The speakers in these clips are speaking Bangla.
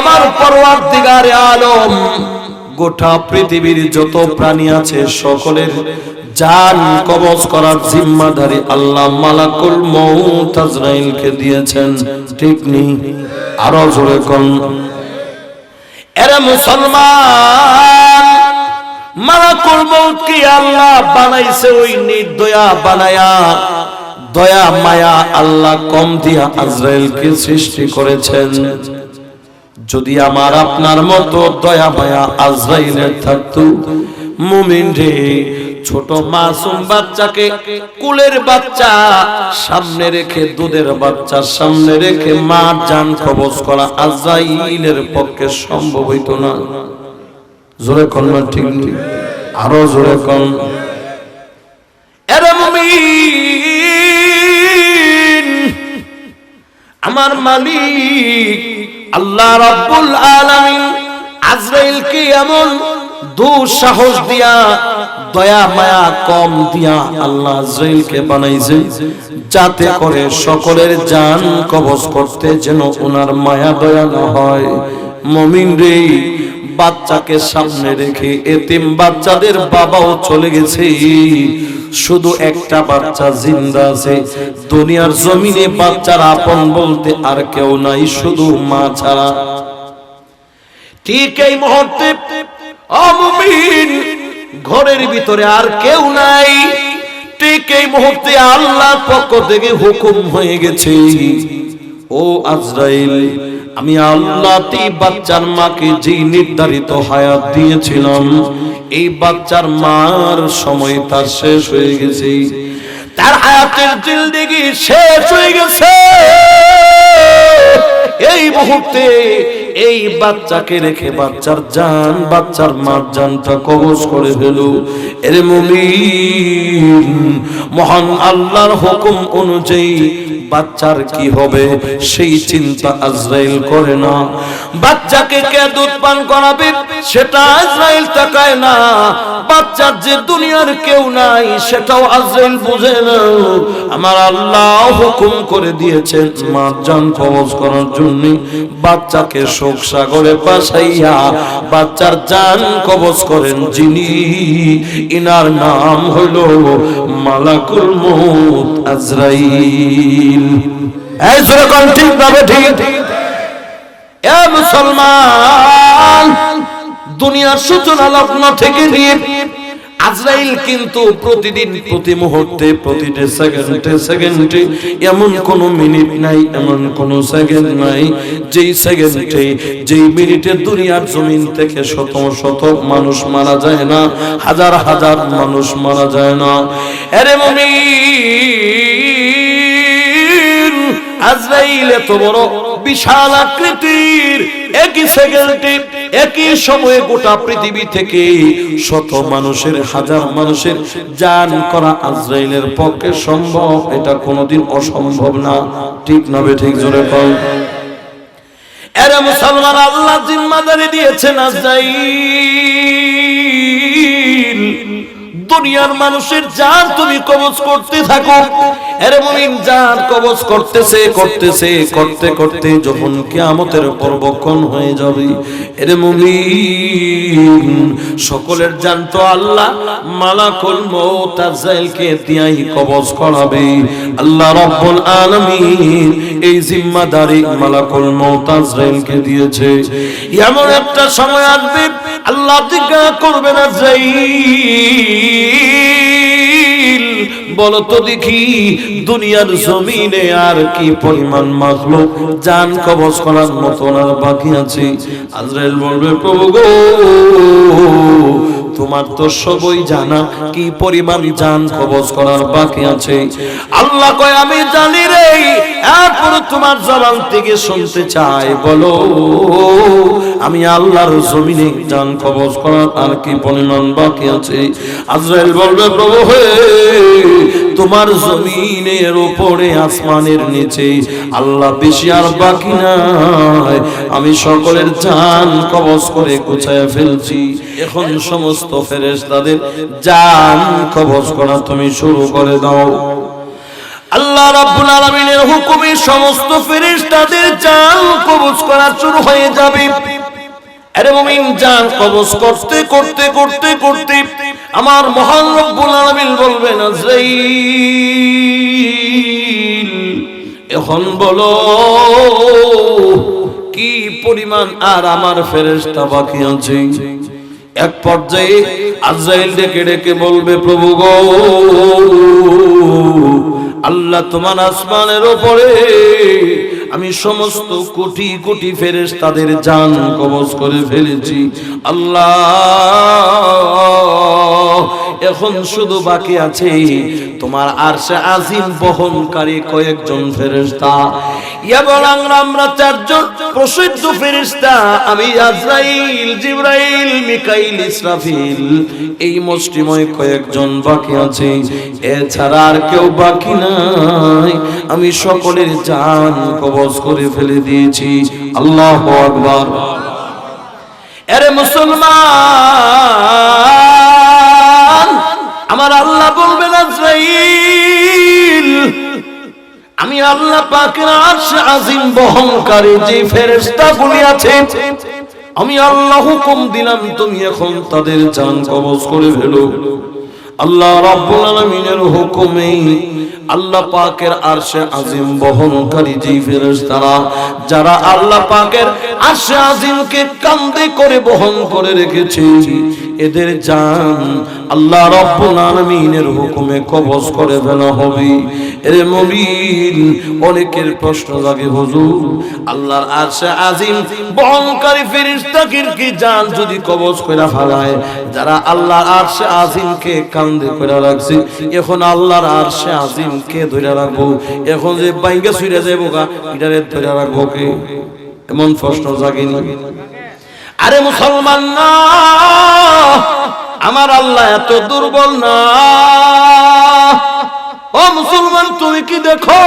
আমার পরওয়ার দিগারে আলম, গোটা পৃথিবীর যত প্রাণী আছে সকলের জান কবজ করার জিম্মাদারি আল্লাহ মালাকুল মউত আজরাইলকে দিয়েছেন, ঠিক নেই আরও জোরে কোন। এরা মুসলমান, মালাকুল মউত কি আল্লাহ বানাইছে ওই নির্দয়া বানায়া, দয়া মায়া আল্লাহ কম দিয়া আজরাইলকে সৃষ্টি করেছেন? যদি আমার আপনার মতো দয়া মায়া আজরাইলের থাকতো, মুমিন রে, ছোট মাসুম বাচ্চাকে কুলের বাচ্চা সামনে রেখে, দুধের বাচ্চা সামনে রেখে মা জান কবজ করা আজরাইলের পক্ষে সম্ভব হইতো না। জোরে কন না ঠিক নেই আরও জোরে কন। এরে মুমিন, আমার মালিক আল্লাহ রাব্বুল আলামিন আজরাইলকে এমন দুঃসাহস দিয়া, দয়া, মায়া, কম দিয়া আল্লাহ আজরাইলকে বানাইছে, যাতে করে সকলের জান কবজ করতে যেন ওনার মায়া দয়া না হয়। মমিন রে বাচ্চাকে সামনে রেখে এতিম বাচ্চাদের বাবাও চলে গেছে। শুধু একটা বাচ্চা জিন্দা আছে। দুনিয়ার জমিনে বাচ্চার আপন বলতে আর কেউ নাই, শুধু মা ছাড়া। ঠিক এই মুহূর্তে অমুমিন ঘরের ভিতরে আর কেউ নাই। ঠিক এই মুহূর্তে আল্লাহ পক্ষ থেকে হুকুম হয়ে গেছে। ও আজরাইল আমি আল্লাহ তে বাচ্চার মাকে যে নির্ধারিত হায়াত দিয়েছিলাম, এই বাচ্চার মার সময় তার শেষ হয়ে গেছে। তার হায়াতের জিলদিগি শেষ হয়ে গেছে। এই মুহূর্তে এই বাচ্চাকে রেখে বাচ্চার জান, বাচ্চার মার জানটা কবজ করে ফেলু। এর মুমিন, মহান আল্লাহর হুকুম অনুযায়ী বাচ্চার কি হবে সেই চিন্তা আজরাইল করে না। বাচ্চাকে কে দুধ পান করাবে সেটা আজরাইল তাকায় না। বাচ্চার যে দুনিয়ার কেউ নাই, সেটাও আজরাইল বুঝে আমার আল্লাহ হুকুম করে দিয়েছেন মার জান কবজ করার জন্য। বাচ্চাকে শোক সাগরে পাশাইয়া বাচ্চার জান কবজ করেন যিনি। ইনার নাম হলো মালাকুল মউত আজরাইল। এই যেরকম ঠিক ভাবে ঠিক? এ মুসলমান, দুনিয়ার সূচনা লগ্ন থেকে নিয়ে আজরাইল কিন্তু প্রতিদিন, প্রতি মুহূর্তে, প্রতিটি সেকেন্ডে সেকেন্ডে, এমন কোন মিনিট নাই, এমন কোন সেকেন্ড নাই, যেই সেকেন্ডে, যেই মিনিটে দুনিয়ার জমিন থেকে শত শত মানুষ মারা যায় না, হাজার হাজার মানুষ মারা যায় না। আরে মুমিন, আজরাইল এত বড় বিশাল আকৃতির, একই সেকেন্ডে একই সময়ে গোটা পৃথিবী থেকে শত মানুষের, হাজার মানুষের জান করা আজরাইলের পক্ষে সম্ভব, এটা কোনোদিন অসম্ভব না। ঠিক না বে, ঠিক জোরে কল এরা মুসলমান, আল্লাহ জিম্মাদারি দিয়েছেন আজরাইল। দুনিয়ার মানুষের জান তুমি কবজ করতে থাকো। সকলের জান তো আল্লাহ মালাকুল মউত আজাইলকে দিয়াই কবজ করাবে। আল্লাহ রাব্বুল আলামিন এই জিম্মাদারি মালাকুল মউত আজরাইলকে দিয়েছে। এমন একটা সময় আসবে, আল্লাহ জিজ্ঞাসা করবেন আজরাইল বলো তো দেখি, দুনিয়ার জমিনে আর কি পরিমাণ মাখলো জান কবজ করার মতন আর বাকি আছে। আজরাইল বলবে, প্রভু গো তোমার তো সবই জানা। কি পরিমাণ জান কবজ করার বাকি আছে? আল্লাহ কয়, আমি জানি রে, এরপর তোমার জবান থেকে শুনতে চাই, বলো, আমি আল্লাহর জমিনে জান কবজ করার আর কি পরিমাণ বাকি আছে? আজরাইল বলবে, প্রভু হে তোমার জমিনের উপরে, আসমানের নিচে। আল্লাহ বেশি আর বাকি নাই। আমি সকলের জান কবজ করে গুছায় ফেলছি। এখন সমস্ত ফেরেশতাদের জান কবজ করা তুমি শুরু করে দাও। আল্লাহ রাব্বুল আলামিনের হুকুমে সমস্ত ফেরেশতাদের জান কবজ করা শুরু হয়ে যাবে। আরে মুমিন জান কবজ করতে করতে করতে করতে আমার মহান রব্বুল আলামিন বলবেন আজরাইল এখন বলো, কি পরিমাণ আর আমার ফেরেশতা বাকি আছে? এক পর্যায়ে আজরাইল ডেকে ডেকে বলবে, প্রভু গো, আল্লাহ তোমার আসমানের ওপরে আমি সমস্ত কোটি কোটি ফেরেস তাদের জান কবজ করে ফেলেছি। আল্লাহ এখন শুধু বাকি আছে। তোমার আরশে আজিম বহনকারী কয়েকজন ফেরেশতা। এবার আমরা আমরা চারজন প্রসিদ্ধ ফেরেশতা। আমি আজরাইল, জিবরাইল, মিকাইল, ইসরাফিল। এই মুষ্টিময় কয়েকজন বাকি আছে। এছাড়া আর কেউ বাকি নাই। আমি সকলের জান কবজ করে ফেলে দিয়েছি। আল্লাহ আকবার। আরে মুসলমান! আমার আল্লাহ বলবেন আমি আল্লাহ পাকের আরশ আজিম বহনকারী যে ফেরেশতাগুলি আছে, আমি আল্লাহ হুকুম দিলাম, তুমি এখন তাদের জান কবজ করে ফেলো। আল্লাহ রাব্বুল আলামিনের হুকুমে আল্লাহ পাকের আরশে আজিম বহনকারী যে ফেরেশতারা, যারা আল্লাহ পাকের আরশে আজিমকে কাঁধে করে বহন করে রেখেছে এদের জান আল্লাহ রাব্বুল আলামিনের হুকুমে কবজ করে ফেলা হবে। এরে মুমিন অনেকের প্রশ্ন জাগে, হুজুর, আল্লাহর আরশে আজিম, বহনকারী ফেরেশতাকে কি জান যদি কবজ করে ফেলায়? যারা আল্লাহর আরশে আজিমকে কাঁধে করে রাখছে, এখন আল্লাহর আরশে আজিমকে ধরে রাখব। এখন যে বাইঙ্গা ছুঁড়ে যাব গা, এটারে ধরে রাখব কে? এমন প্রশ্ন জাগেনি। আরে মুসলমান না, আমার আল্লাহ এত দুর্বল না। ও মুসলমান, তুমি কি দেখো?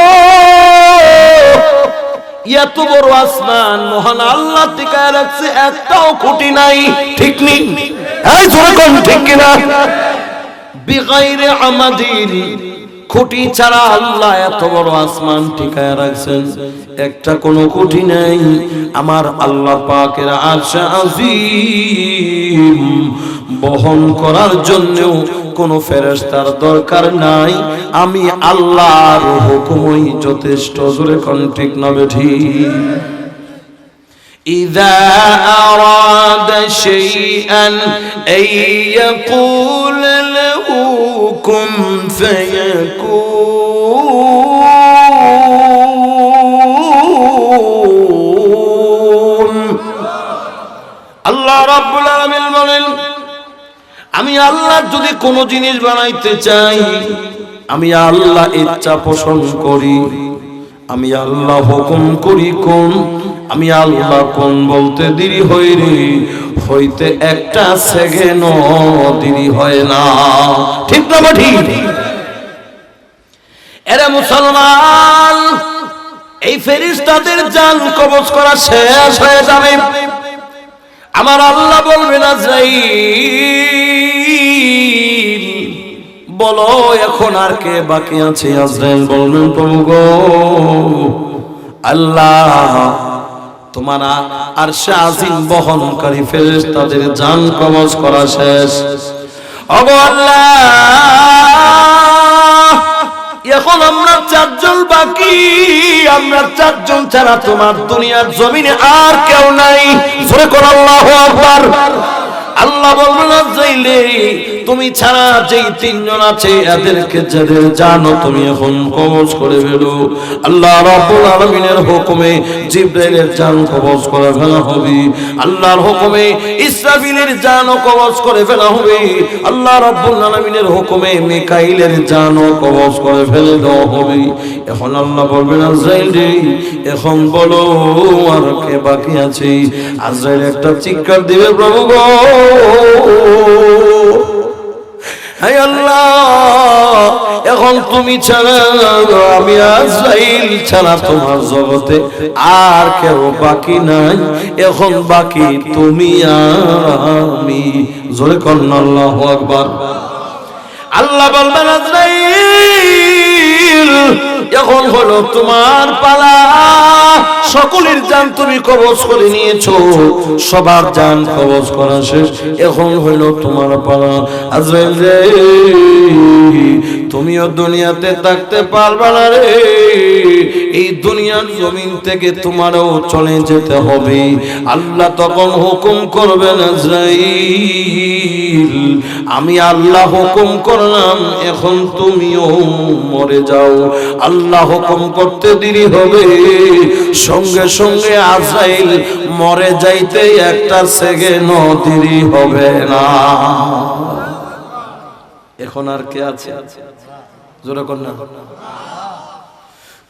এত বড় আসমান, মহান আল্লাহ টিকায় রাখছে, একটাও খুঁটি নাই। ঠিক নেই ঠিক কিনা? বিগাইরে আমাদিন খুঁটি ছাড়া আল্লাহ এত বড় আসমান ঠিকায় রাখছেন একটা কোনো খুঁটি নাই আমার আল্লাহ পাকের আশা আজিম বহন করার জন্যও কোনো ফেরেশতার দরকার নাই আমি আল্লাহর হুকুমই যথেষ্ট জোরে কোন ঠিক না ঠিক إذا أراد شيئا أن يقول له كن فيكون আল্লাহ রাব্বুল আলামিন বলেন আমি আল্লাহ যদি কোনো জিনিস বানাইতে চাই আমি আল্লাহ ইচ্ছা পোষণ করি আমি আল্লাহ হুকুম করি কোন আমি আল্লাহ কোন বলতে দেরি হই রে হইতে একটা সেকেন্ড দেরি হয় না। ঠিক না ঠিক এরা মুসলমান, এই ফেরিস্তাদের জান কবজ করা শেষ হয়ে যাবে। আমার আল্লাহ বলবেন যাই বলো, এখন আর কে বাকি আছে? আজরাইল বলবেন, প্রভু গো, আল্লাহ তোমার আর শাহিন বহনকারী ফেরেশতাদের জান কবজ করা শেষ। এখন আমরা চারজন বাকি, আমরা চারজন ছাড়া তোমার দুনিয়ার জমিনে আর কেউ নাই। করে কর আল্লাহ আল্লাহ বলবেন যাইলে তুমি ছাড়া যেই তিনজন আছে, এদেরকে যাদের জানো, তুমি এখন কবজ করে ফেলো। আল্লাহ রাব্বুল আলামিনের হুকুমে জিবরাইলের জান কবজ করে ফেলা হবে। আল্লাহর হুকুমে ইসরাফিলের জান কবজ করে ফেলা হবে। আল্লাহ রাব্বুল আলামিনের হুকুমে মিকাইলের জান কবজ করে ফেলে দেওয়া হবে। এখন আল্লাহ বলবেন আজরাইল রে, এখন বলো, আর কে বাকি আছে? আজরাইল একটা চিৎকার দিবে, প্রভু গো এখন তুমি ছাড়া আমি আজরাইল ছাড়া তোমার জগতে আর কেউ বাকি নাই। এখন বাকি তুমি আমি। জোরে কন্যা আল্লাহু আকবার। আল্লাহ বলবেন এখন হলো তোমার পালা। সকলের জান তুমি কবজ করে নিয়েছো। সবার জান কবজ করা শেষ। এখন হইল তোমার পালা। আজরাইল রে, তুমিও দুনিয়াতে থাকতে পারবা না রে। এই দুনিয়ার জমিন থেকে তোমারও চলে যেতে হবে। আল্লাহ তখন হুকুম করবেন আজরাইল আমি আল্লাহ হুকুম করলাম, এখন তুমিও মরে যাও। আল্লাহ হুকুম করতে দেরি হবে। সঙ্গে সঙ্গে আজরাইল মরে যাইতে একটা সেকেন্ড দেরি হবে না। এখন আর কে আছে? জোরে না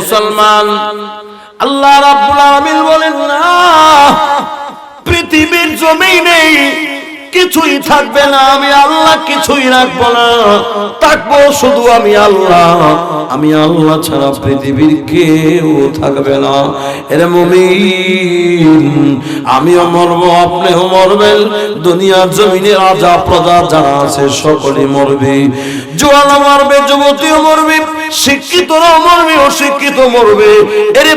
মুসলমান, আল্লাহ রাব্বুল আলামিন বলেন, না, পৃথিবীর জমিনে কিছুই থাকবে না, আমি আল্লাহ কিছুই রাখব না, থাকব শুধু আমি আল্লাহ আমি আল্লাহ ছাড়া পৃথিবীর কেউ থাকবে না। এর মুমিন, আমিও মরবো, আপনিও মরবেন, দুনিয়ার জমিনে রাজা প্রজা যারা আছে সকলে মরবে। জোয়ালা মরবে, যুবতীও মরবে শিক্ষিতরাও মরবে, অশিক্ষিত মরবে। এরে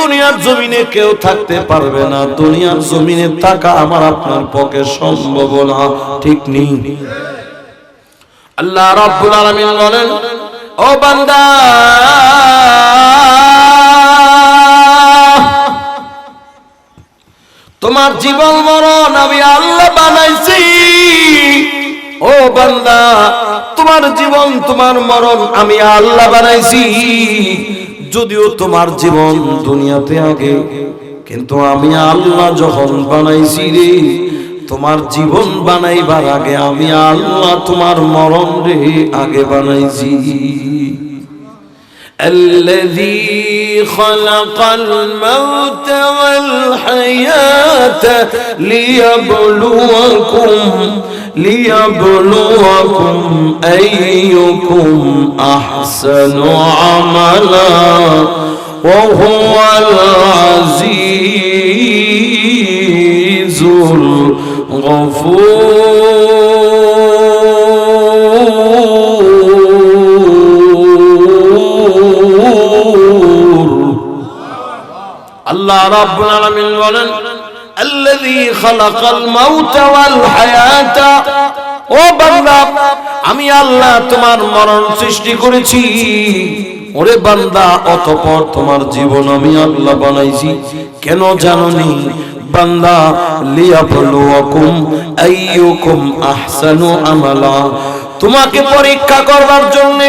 দুনিয়ার জমিনে কেউ থাকতে পারবে না। দুনিয়ার জমিনে থাকা আমার আপনার পক্ষে সম্ভব না। ঠিক নেই। আল্লাহ রাব্বুল আলামিন বলেন, ও বান্দা, তোমার জীবন মরণ আমি আল্লাহ বানাইছি। ও বান্দা তোমার জীবন তোমার মরণ আমি আল্লাহ বানাইছি যদিও তোমার জীবন দুনিয়াতে আগে কিন্তু আমি আল্লাহ যখন বানাইছি রে তোমার জীবন বানাইবার আগে আমি আল্লাহ তোমার মরণ রে আগে বানাইছি الذي خلق الموت والحياة ليبلوكم ليبلوكم أيكم أحسن عملا وهو العزيز الغفور আল্লাহ রাব্বুল আলামিন বলেন খালাকাল মাউতা ওয়াল হায়াতা। ও বান্দা, আমি আল্লাহ তোমার মরণ সৃষ্টি করেছি। ওরে বান্দা, অতঃপর তোমার জীবন আমি আল্লাহ বানাইছি। কেন জানোনি? বান্দা, লিয়াবলুয়াকুম আইয়ুকুম আহসানু আমালা। তোমাকে পরীক্ষা করবার জন্য,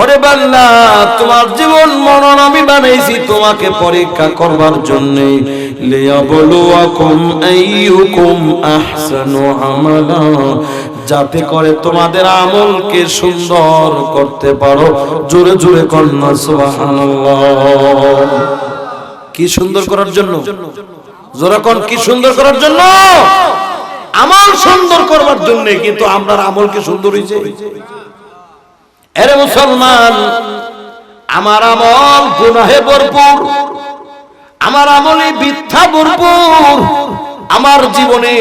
ওরে বান্দা, তোমার জীবন মরণ আমি বানাইছি। তোমাকে পরীক্ষা করবার জন্য যাতে করে তোমাদের আমলকে সুন্দর করতে পারো। জোরে জোরে কন্যা কি সুন্দর করার জন্য? জোরাকন কি সুন্দর করার জন্য? আমল সুন্দর করবার জন্য কিন্তু আপনার আমল কি সুন্দর হয়েছে এরে মুসলমান, আমার আমল গুনাহে ভরপুর। আমার আমলে মিথ্যা ভরপুর। আমার জীবনে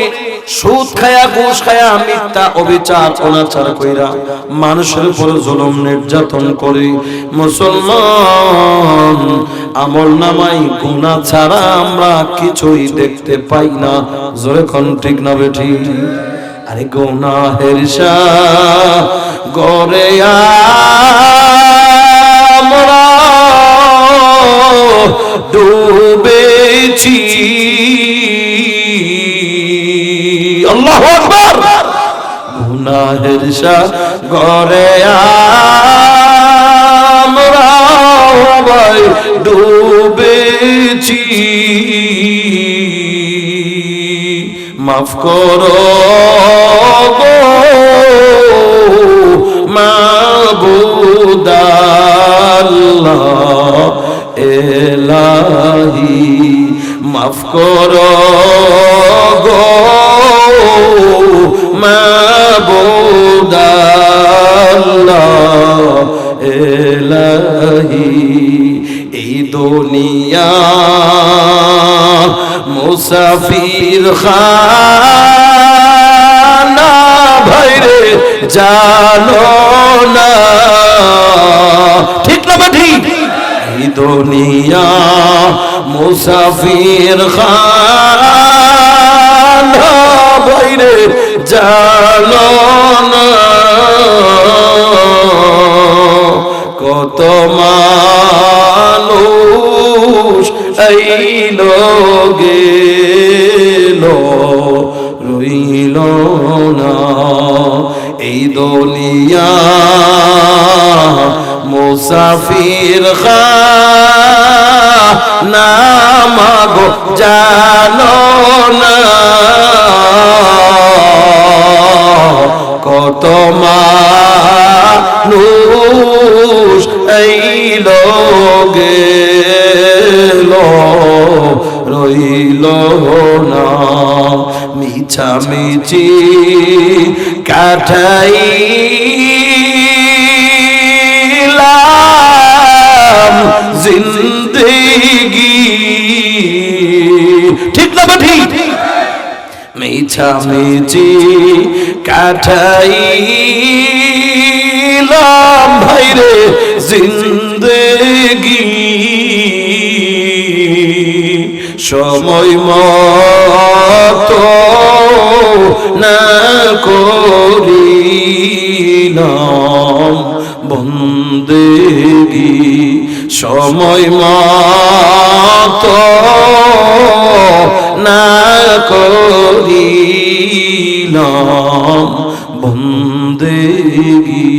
সুদ খায়া, ঘুষ খায়া, মিথ্যা অবিচার, অনাচার কইরা মানুষের উপর জুলুম নির্যাতন করে। মুসলমান, আমল নামাই গুনাহ ছাড়া আমরা কিছুই দেখতে পাই না। জোরে কোন ঠিক না বেঠি? আরে গুনাহের গরে আমরা ডুবেছি। আল্লাহ আকবার। গুনাহের গরে আমরা ডুবেছি। মাফ করো মাবুদাল্লাহ এ মাফ করো গো এলাহি। এই দুনিয়া মুসাফির খানা ভাইরে জানো না। ঠিক না ঠিক দুনিয়া মুসাফির খানা ভাইরে জানো কত মানুষ এইল গেল রইল না। এই দলিয়া মুসাফির খানা মাগো জানো না। কত মানুষ এইল গেল রইল না। মিছামিছি কাঠাই জিন্দগি ঠিক না বা ঠিক মিছামিছি কাঠাইলাম ভাইরে জিন্দগি সময় মতো না করিলাম সময় মতো না করিলাম। বন্দেগি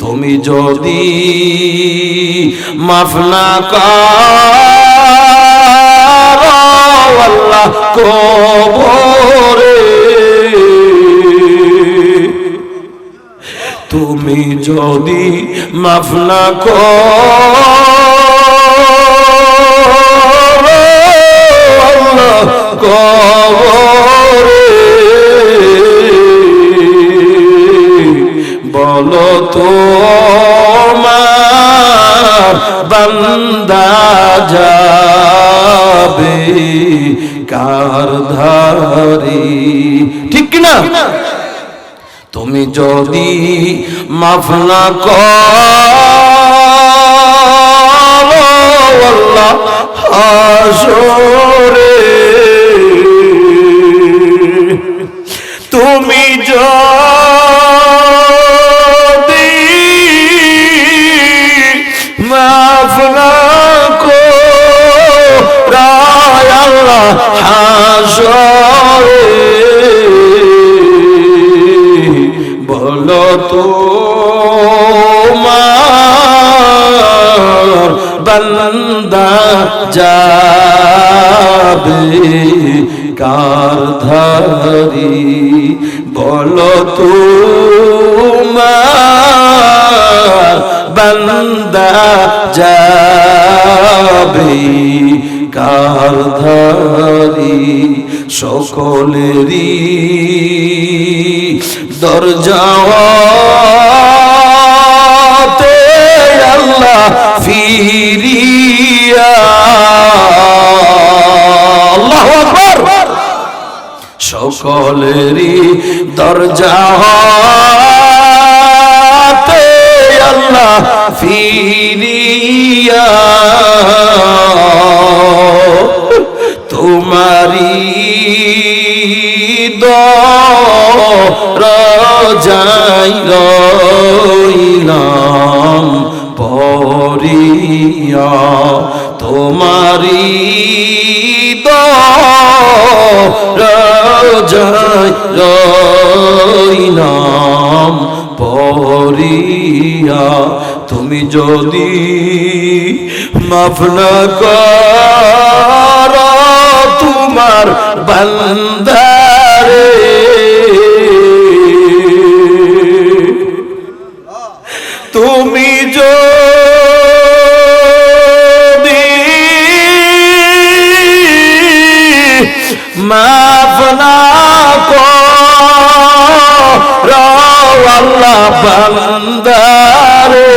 তুমি যদি মাফ না করো, আল্লাহ কবরে তুমি যদি মাফ না করো কবরে বলো তো বান্দা যাবে কার ধারে? ঠিক না তুমি যদি মাফ না করো, আল্লাহ হাসরে তুমি যদি মাফ না করো আল্লাহ হাসরে। বলো তো বন্দা যাবে। কার ধারি বলো তো বন্দা যাবে কার ধারি? সকলেরই দরজাতে সকলেরই দরজাতে আল্লাহ ফিরিয়া যদি মাফ না কর তোমার বান্দারে। তুমি যদি মাফ আল্লাহ বান্দারে।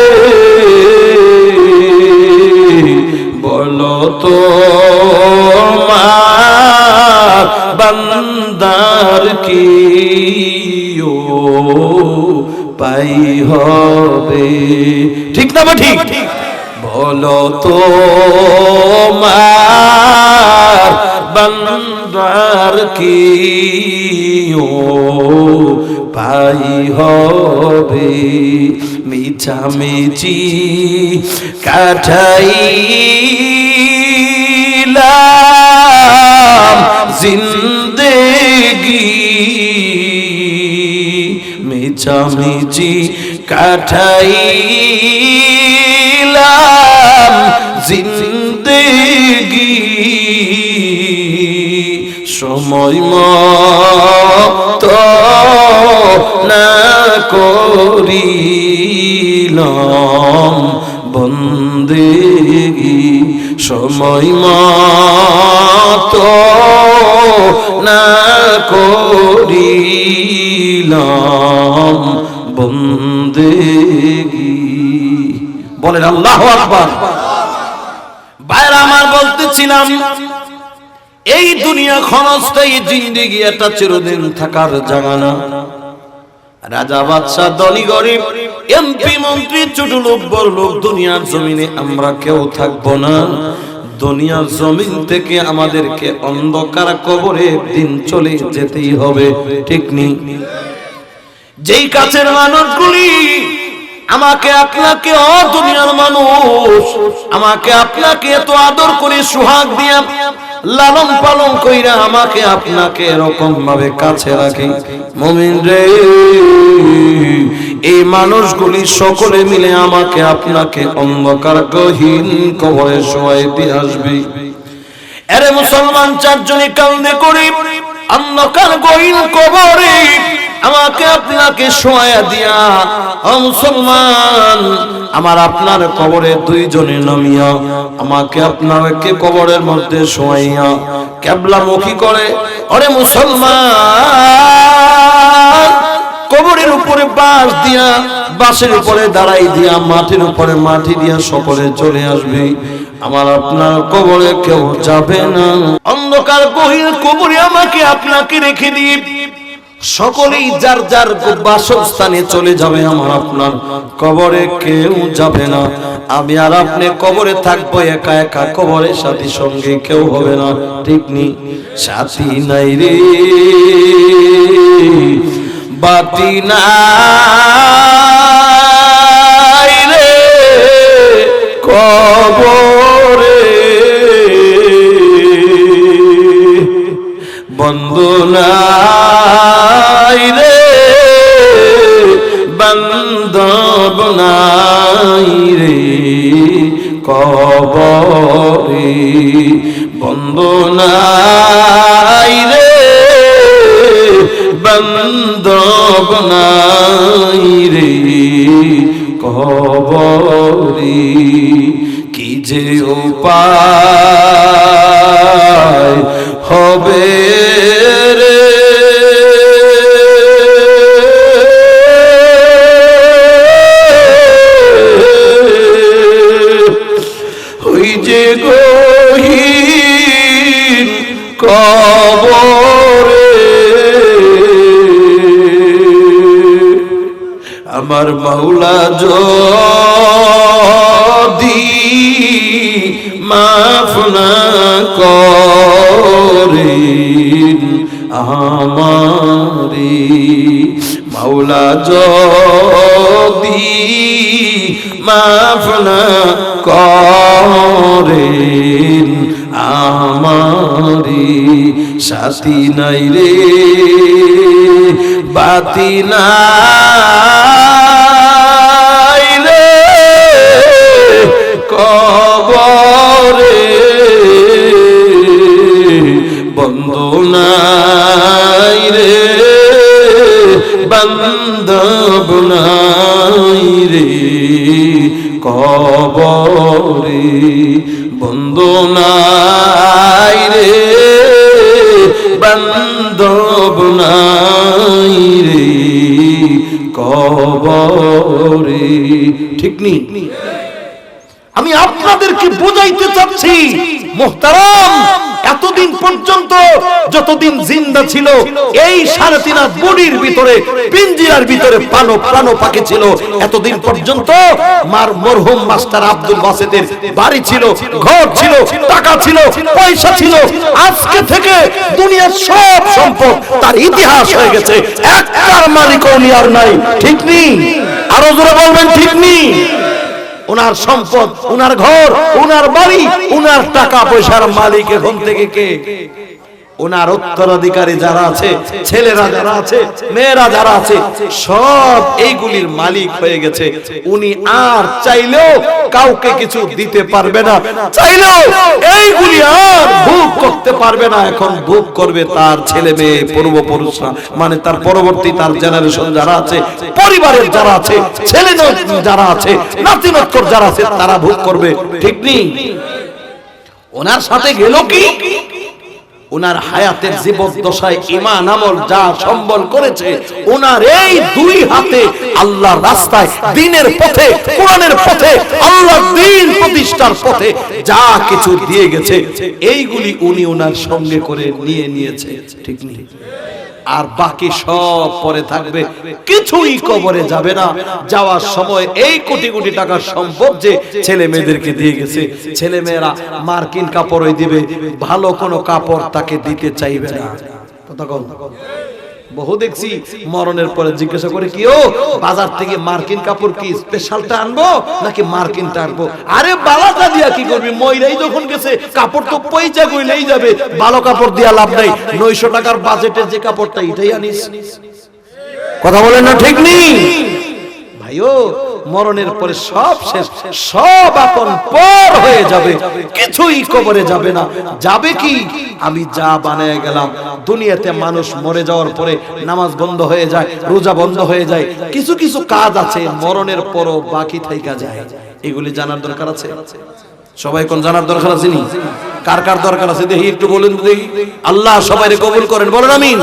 বান্দার কি পাই হবে? ঠিক না ঠিক? বলো তো বান্দার কি পাই হবে? মিছামিছি কাঠাইলাম জিন্দেগি মিছামিছি কাঠাইলাম জিন্দেগি। সময় মতো না করিলাম বন্দেগি। সময় মতো না করিলাম বন্দেগি। বলেন আল্লাহ আকবার। বাইরে আমার বলতেছিলাম, এই দুনিয়া ক্ষণস্থায়ী জিন্দিগি একটা চিরদিন থাকার জায়গা না। রাজা, বাদশাহ, ধনী, গরিব, এমপি, মন্ত্রী ছোট লোক বড় লোক দুনিয়ার জমিনে আমরা কেউ থাকব না। দুনিয়ার জমিন থেকে আমাদেরকে অন্ধকার কবরে দিন চলে যেতেই হবে, ঠিক নেই যেই কাছের মানুষগুলি আমাকে আপনাকে অ দুনিয়ার মানুষ, আমাকে আপনাকে এত আদর করে সুহাগ দিয়া লালন পালন কইরা আমাকে আপনাকে এরকম ভাবে কাছে রাখি। মমিন রে, এই মানুষগুলি সকলে মিলে আমাকে আপনাকে অন্ধকার গহীন কবরে শোয়াই দিয়ে আসবে। এরে মুসলমান চারজনই কান্দে করি, অন্ধকার গহীন কবরে আমাকে আপনাকে শোয়া দিয়া মুসলমান, আমার আপনার কবরে দুইজনে নামিয়া, আমাকে আপনাকে কবরের মধ্যে শোয়াইয়া কেবলা মুখী করে অরে মুসলমান, কবরের উপরে বাঁশ দিয়া, বাঁশের উপরে দাঁড়াই দিয়া, মাটির উপরে মাটি দিয়া সকলে চলে আসবে। আমার আপনার কবরে কেউ যাবে না। অন্ধকার গহীন কবরে আমাকে আপনাকে রেখে দিয়ে সকলেই যার যার বাসস্থানে চলে যাবে আমার আপনার কবরে কেউ যাবে না। আমি আর আপনি কবরে থাকব একা একা, কবরের সাথী সঙ্গে কেউ হবে না। ঠিক নি? সাথী নাই রে। বাতি নাই রে কবরে। বন্ধু বান্ধব নাই রে কবরে বন্ধু নাই রে বান্ধব রে কবরে কি যে উপায় হবে? আমার মাওলা যদি মাফ না করেন আমারি, মাওলা যদি মাফ না করেন আমারি, সাথী নাই রে, বাতি নাই আমি আপনাদেরকে বোঝাইতে চাচ্ছি, মোহতারাম, এতদিন পর্যন্ত যতদিন জিন্দা ছিল, এই সাড়ে তিন বডির ভিতরে, পিঞ্জিরার ভিতরে প্রাণ প্রাণ পাখি ছিল। এতদিন পর্যন্ত মার মরহুম মাস্টার আব্দুল বাসেদের বাড়ি ছিল, ঘর ছিল, টাকা ছিল, পয়সা ছিল। আজকে থেকে দুনিয়ার সব সম্পদ তার ইতিহাস হয়ে গেছে। একটার মালিকও উনি আর নাই। ঠিক নেই? আরও জোরে বলবেন, ঠিক নেই ওনার সম্পদ ওনার ঘর ওনার বাড়ি ওনার টাকা পয়সার মালিক এখন থেকে কে? ওনার উত্তরাধিকারী যারা আছে, ছেলেরা যারা আছে, মেয়েরা যারা আছে, সব এইগুলির মালিক হয়ে গেছে। উনি আর চাইলেও কাউকে কিছু দিতে পারবে না। চাইলেও এইগুলি আর ভোগ করতে পারবে না। এখন ভোগ করবে তার ছেলে মেয়ে, পূর্বপুরুষরা। মানে তার পরবর্তী, তার জেনারেশন যারা আছে, পরিবারের যারা আছে, ছেলে যারা আছে, নাতি নক্কর যারা আছে, তারা ভোগ করবে। ঠিক নেই? ওনার সাথে গেল কি? ওনার হায়াতের জীবদ্দশায় ইমান আমল যা সম্বল করেছে ওনার এই দুই হাতে আল্লাহর রাস্তায় দিনের পথে কোরআনের পথে আল্লাহর দিন প্রতিষ্ঠার পথে যা কিছু দিয়ে গেছে এইগুলি উনি ওনার সঙ্গে করে নিয়ে নিয়েছে। ঠিক নেই? আর বাকি সব পরে থাকবে। কিছুই কবরে যাবে না। যাওয়ার সময় এই কোটি কোটি টাকার সম্ভব যে ছেলে মেয়েদেরকে দিয়ে গেছে। ছেলে মেয়েরা মার্কিন কাপড়ই দিবে। ভালো কোনো কাপড় তাকে দিতে চাইবে না। কথা কম বহু দেখছি মরণের পরে জিজ্ঞাসা করে কি ও বাজার থেকে মার্কিন কাপড় কি স্পেশালটা আনব নাকি মার্কিনটা আনব? আরে বালাটা দিয়া কি করবি? ময়রাই যখন গেছে কাপড় তো পয়সা কইলেই যাবে ভালো কাপড় দিয়া লাভ নাই। নয়শো টাকার বাজেটের যে কাপড়টা এটাই আনিস। কথা বলেন না ঠিক নেই। ভাইও মরণের পরে সব শেষ সব আপন পর হয়ে যাবে। কিছুই কবরে যাবে না। যাবে কি? আমি যা বানায় গেলাম। দুনিয়াতে মানুষ মরে যাওয়ার পরে নামাজ বন্ধ হয়ে যায় রোজা বন্ধ হয়ে যায়। কিছু কিছু কাজ আছে মরণের পরও বাকি থাইকা যায়। এগুলি জানার দরকার আছে? সবাই কোন জানার দরকার আছে নি? কার কার দরকার আছে? দেখি একটু বলেন দেখি। আল্লাহ সবাই কবুল করেন। বলেন আমিন।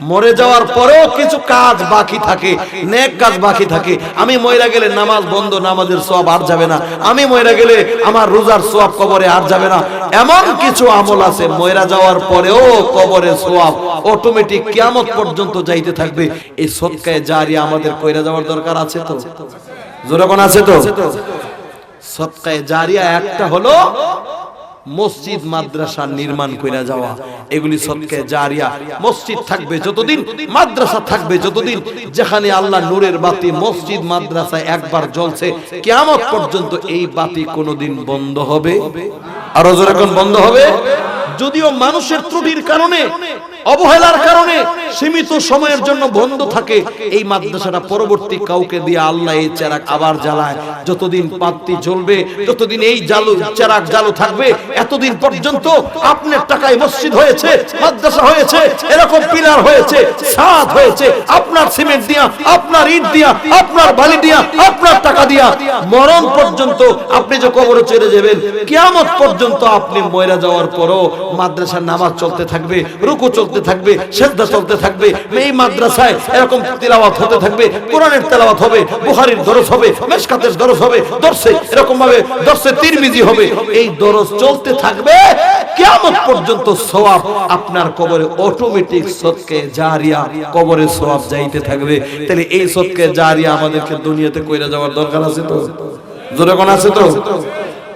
মরে যাওয়ার পরেও কিছু কাজ বাকি থাকে, নেক কাজ বাকি থাকে। আমি ময়রা গেলে নামাজ বন্ধ, নামাজের সব আর যাবে না। আমি ময়রা গেলে আমার রোজার সব কবরে আর যাবে না। এমন কিছু আমল আছে ময়রা যাওয়ার পরেও কবরে সোয়াব অটোমেটিক কিয়ামত পর্যন্ত যাইতে থাকবে। এই সৎকায় জারি আমাদের কইরা যাওয়ার দরকার আছে তো? জোরকন আছে তো? সৎকায় জারিয়া একটা হলো মসজিদ মাদ্রাসা নির্মাণ করে যাওয়া। এগুলি সৎকে জারিয়া। মসজিদ থাকবে যতদিন, মাদ্রাসা থাকবে যতদিন। যেখানে আল্লাহ নূরের বাতি মসজিদ মাদ্রাসা একবার জ্বলছে, কিয়ামত পর্যন্ত এই বাতি কোনোদিন বন্ধ হবে। আরও যখন বন্ধ হবে? যদিও মানুষের ত্রুটির কারণে অবহেলার কারণে সীমিত সময়ের জন্য বন্ধ থাকে। এই মাদ্রাসাটা পরবর্তী কাউকে দিয়ে আল্লাহ এই চেরাক আবার জ্বালায়। যতদিন পাত্তি জ্বলবে ততদিন এই জালু, চেরাক জালু থাকবে, এতদিন পর্যন্ত আপনার টাকায় মসজিদ হয়েছে, মাদ্রাসা হয়েছে, এরকম পিলার হয়েছে, ছাদ হয়েছে, আপনার সিমেন্ট দিয়া, আপনার ইট দিয়া, আপনার বালি দিয়া, আপনার টাকা দিয়া, মরণ পর্যন্ত আপনি যে কবরে চলে যাবেন, কিয়ামত পর্যন্ত আপনি ময়রা যাওয়ার পরও মাদ্রাসার নামাজ চলতে থাকবে, রুকু চলতে থাকবে সেদ্ধা চলতে থাকবে, এই মাদ্রাসায় এরকম তিলাওয়াত হতে থাকবে, কোরআনের তেলাওয়াত হবে, বুখারীর দরস হবে, মেশকাতের দরস হবে দর্শে এরকম ভাবে দর্শে তিরমিজি হবে। এই দরস চলতে থাকবে, কিয়ামত পর্যন্ত সওয়াব আপনার কবরে অটোমেটিক সদকে জারিয়া কবরে সওয়াব যাইতে থাকবে। তাহলে এই সদকে জারিয়া আমাদেরকে দুনিয়াতে কইরা যাওয়ার দরকার আছে তো? জোরে কোন আছে তো?